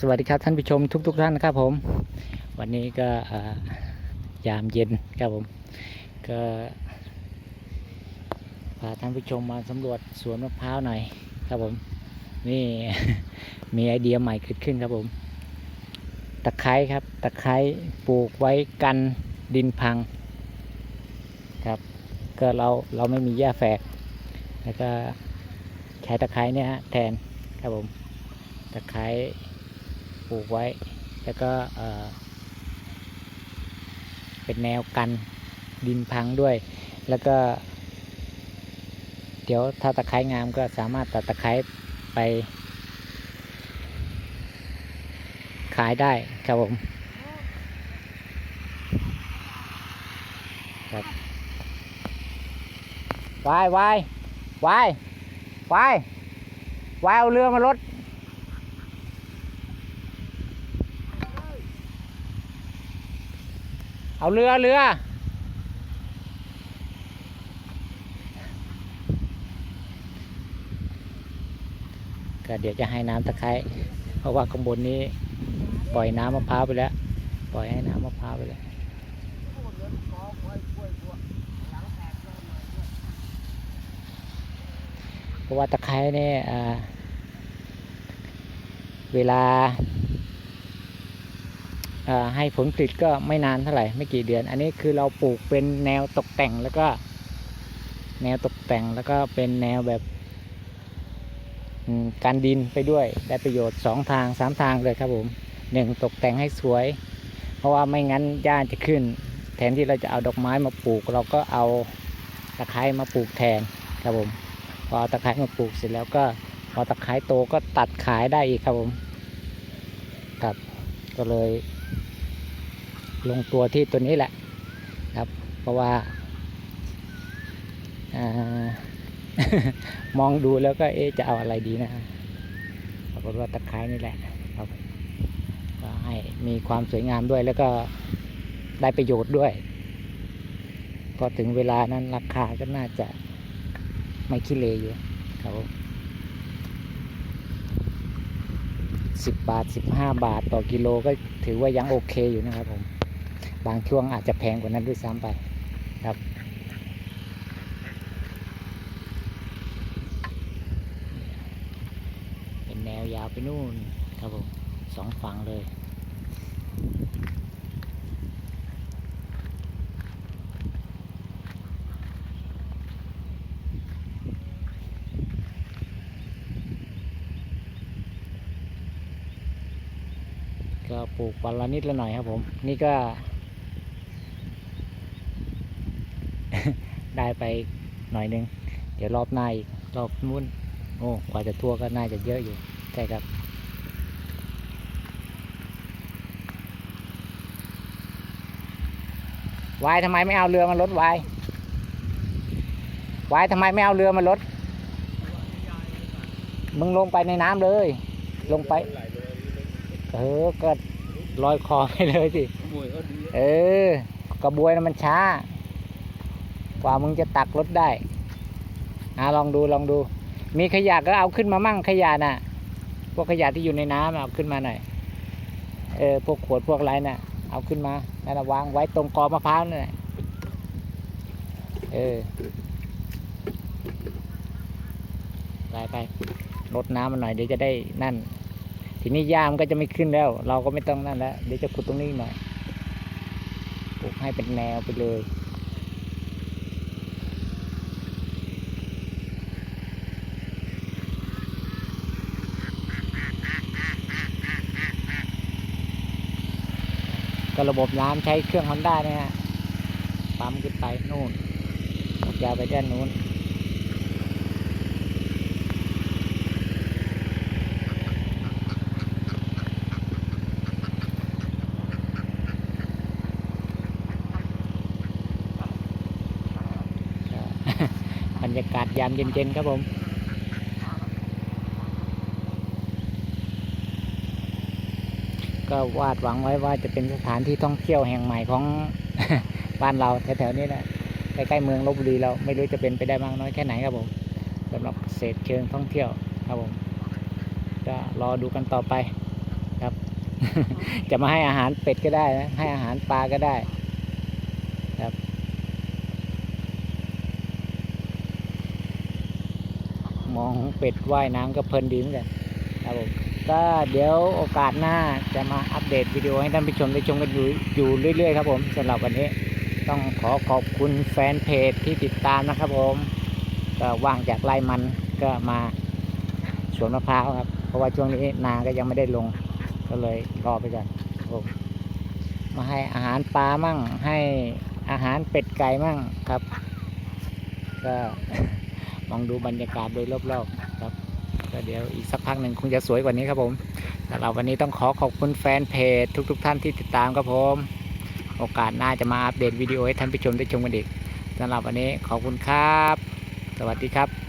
สวัสดีครับท่านผู้ชมทุกๆท่านนะครับผม วันนี้ก็ยามเย็นครับผมก็พาท่านผู้ชมมาสำรวจสวนมะพร้าวหน่อยครับผม นี่มีไอเดียใหม่เกิดขึ้นครับผม ตะไคร้ครับ ตะไคร้ปลูกไว้กันดินพังครับ ก็เราเราไม่มีหญ้าแฝก แล้วก็ใช้ตะไคร้เนี่ยฮะแทนครับผม ตะไคร้ ปลูกไว้ แล้วก็เป็นแนวกันดินพังด้วย แล้วก็ เดี๋ยวถ้าตะไคร้งามก็สามารถตัดตะไคร้ไป ขายได้ครับผมครับวายวายวายวายวายเอาเรือมาลด เอาเรือเรือก็เดี๋ยวจะให้น้ำตะไคร้เพราะว่าข้างบนนี้ ปล่อยน้ำมะพร้าวไปแล้ว ปล่อยให้น้ำมะพร้าวไปแล้วเพราะว่าตะไคร้เนี่ยเวลา ให้ผลผลิตก็ไม่นานเท่าไหร่ไม่กี่เดือน อันนี้คือเราปลูกเป็นแนวตกแต่งแล้วก็ แนวตกแต่งแล้วก็เป็นแนวแบบการดินไปด้วยได้ประโยชน์สองทางสามทางเลยครับผมหนึ่งตกแต่งให้สวย เพราะว่าไม่งั้นหญ้าจะขึ้น แทนที่เราจะเอาดอกไม้มาปลูก เราก็เอาตะไคร้มาปลูกแทนครับผมพอเอาตะไคร้มาปลูกเสร็จแล้วก็พอตะไคร้โตก็ตัดขายได้อีกครับผมครับก็เลย ลงตัวที่ตัวนี้แหละครับ เพราะว่าอามองดูแล้วก็เอ๊จะเอาอะไรดีนะปรากฏว่าตะไคร้นี่แหละครับก็ให้มีความสวยงามด้วยแล้วก็ได้ประโยชน์ด้วยพอถึงเวลานั้นราคาก็น่าจะไม่ขี้เลอยู่ครับสิบบาทสิบห้าบาทต่อกิโลก็ถือว่ายังโอเคอยู่นะครับผม บางช่วงอาจจะแพงกว่านั้นด้วยซ้ำไปครับ เป็นแนวยาวไปนู่นครับผมสองฝั่งเลยก็ปลูกวันละนิดละหน่อยครับผม นี่ก็ ได้ไปหน่อยหนึง เดี๋ยวรอบหน้าอีกรอบนู้นโอ้กว่าจะทั่วก็น่าจะเยอะอยู่ใช่ครับวายทำไมไม่เอาเรือมาลดวายวายทำไมไม่เอาเรือมาลดมึงลงไปในน้ำเลย ลงไป เออก็ลอยคอไปเลยสิเออกระบวยนะมันช้า กว่ามึงจะตักรถได้อ่าลองดูลองดู มีขยะก็เอาขึ้นมามั่งขยะน่ะ พวกขยะที่อยู่ในน้ำเอาขึ้นมาหน่อย เออพวกขวดพวกอะไรน่ะ เอาขึ้นมาแล้ววางไว้ตรงกอมะพร้าวนั่นแหละเออไปไปรดน้ำมันหน่อยเดี๋ยวจะได้นั่น ทีนี้หญ้ามันก็จะไม่ขึ้นแล้ว เราก็ไม่ต้องนั่นแล้วเดี๋ยวจะขุดตรงนี้หน่อยปลูกให้เป็นแนวไปเลย ก็ระบบน้ำใช้เครื่องฮอนด้าเนี่ยฮะปั๊มขึ้นไปนู่นยาวไปด้านนู้นบรรยากาศยามเย็นๆครับผม ก็วาดหวังไว้ว่าจะเป็นสถานที่ท่องเที่ยวแห่งใหม่ของบ้านเราแถวๆนี้แหละใกล้ๆเมืองลบบุรีเราไม่รู้จะเป็นไปได้มากน้อยแค่ไหนครับผมสำหรับเศษเชิงท่องเที่ยวครับผมก็รอดูกันต่อไปครับ จะมาให้อาหารเป็ดก็ได้นะให้อาหารปลาก็ได้ครับมองเป็ดว่ายน้ำก็เพลินดีเหมือนกันครับผม ก็เดี๋ยวโอกาสหน้าจะมาอัปเดตวิดีโอให้ท่านผู้ชมได้ชมกันอยู่อยู่เรื่อยๆครับผมสำหรับวันนี้ต้องขอขอบคุณแฟนเพจที่ติดตามนะครับผมก็ว่างจากไร่มันก็มาสวนมะพร้าวครับ เพราะว่าช่วงนี้นาก็ยังไม่ได้ลง ก็เลยรอไปก่อนผมมาให้อาหารปลามั่ง ให้อาหารเป็ดไก่มั่งครับ ก็มองดูบรรยากาศโดยรอบๆครับ ก็เดี๋ยวอีกสักพักหนึ่งคงจะสวยกว่านี้ครับผมสำหรับวันนี้ต้องขอขอบคุณแฟนเพจทุกๆท่านที่ติดตามครับผม โอกาสหน้าจะมาอัปเดตวิดีโอให้ท่านผู้ชมได้ชมกันอีกสำหรับวันนี้ขอบคุณครับ สวัสดีครับ